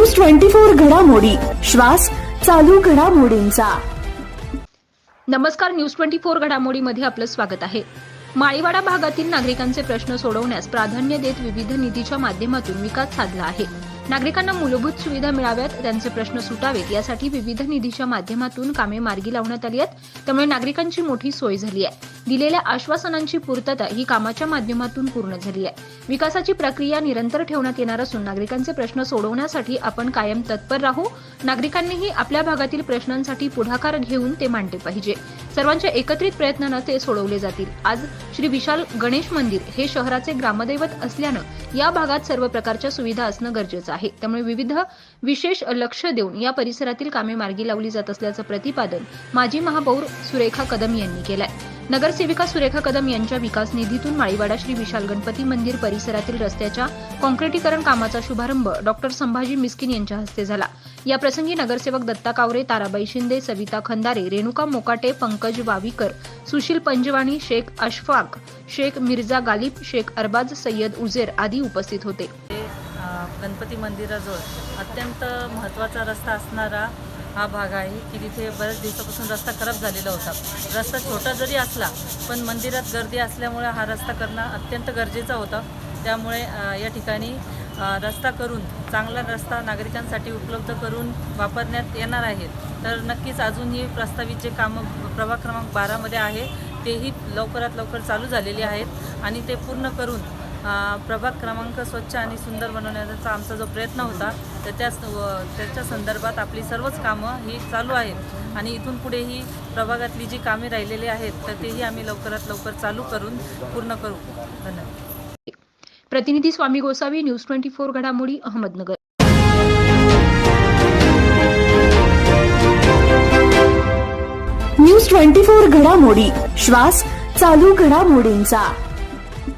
News twenty four घडामोडी. श्वास चालू घडामोडींचा. नमस्कार न्यूज ट्वेंटी फोर घडामोडीमध्ये आपलं स्वागत आहे. माळीवाडा भागातील नागरिकांचे प्रश्न सोडवण्यास प्राधान्य देत विविध निधीच्या माध्यमातून विकास साधला आहे. नागरिकांना मूलभूत सुविधा मिळाव्यात त्यांचे प्रश्न सुटावेत यासाठी विविध निधीच्या माध्यमातून कामे मार्गी लावण्यात आली आहेत. त्यामुळे नागरिकांची मोठी सोय झाली आहे. दिलेल्या आश्वासनांची पूर्तता ही कामाच्या माध्यमातून पूर्ण झाली आहे. विकासाची प्रक्रिया निरंतर ठेवण्यात येणार असून नागरिकांचे प्रश्न सोडवण्यासाठी आपण कायम तत्पर राहू. नागरिकांनीही आपल्या भागातील प्रश्नांसाठी पुढाकार घेऊन ते मांडले पाहिजे. सर्वांच्या एकत्रित प्रयत्नानं ते सोडवले जातील. आज श्री विशाल गणेश मंदिर हे शहराचे ग्रामदैवत असल्यानं या भागात सर्व प्रकारच्या सुविधा असणं गरजेचं आहे. त्यामुळे विविध विशेष लक्ष देऊन या परिसरातील कामे मार्गी लावली जात असल्याचं प्रतिपादन माजी महापौर सुरेखा कदम यांनी केलंय. नगरसेविका सुरेखा कदम यांच्या विकास निधीतून माळीवाडा श्री विशाल गणपती मंदिर परिसरातील रस्त्याच्या कॉन्क्रिटीकरण कामाचा शुभारंभ डॉक्टर संभाजी मिस्किन यांच्या हस्ते झाला. या प्रसंगी नगरसेवक दत्ता कावरे ताराबाई शिंदे सविता खंदारे रेणुका मोकाटे पंकज वावीकर सुशील पंजवाणी शेख अशफाक शेख मिर्झा गालिब शेख अरबाज सय्यद उजेर आदी उपस्थित होते. ते गणपती मंदिराजवळ अत्यंत महत्त्वाचा रस्ता असणारा हा भाग आहे की तिथे बऱ्याच दिवसापासून रस्ता खराब झालेला होता. रस्ता छोटा जरी असला पण मंदिरात गर्दी असल्यामुळे हा रस्ता करणं अत्यंत गरजेचा होता. त्यामुळे या ठिकाणी रस्ता करून चांगला रस्ता नागरिकांसाठी उपलब्ध करून वापरण्यात येणार आहे तर नक्कीच अजूनही प्रस्तावित जे कामं प्रभाग क्रमांक बारामध्ये आहे तेही लवकरात लवकर चालू झालेले आहेत आणि ते पूर्ण करून प्रभाग क्रमांक स्वच्छ आणि सुंदर बनवण्याचा आमचा जो प्रयत्न होता तर त्या त्याच्या संदर्भात आपली सर्वच कामं ही चालू आहेत. आणि इथून पुढेही प्रभागातली जी कामे राहिलेली आहेत तर तेही आम्ही लवकरात लवकर चालू करून पूर्ण करू. धन्यवाद. प्रतिनिधी Swami Gosavi news twenty four घडामोडी अहमदनगर. न्यूज ट्वेंटी फोर घडामोडी श्वास चालू घडामोडींचा.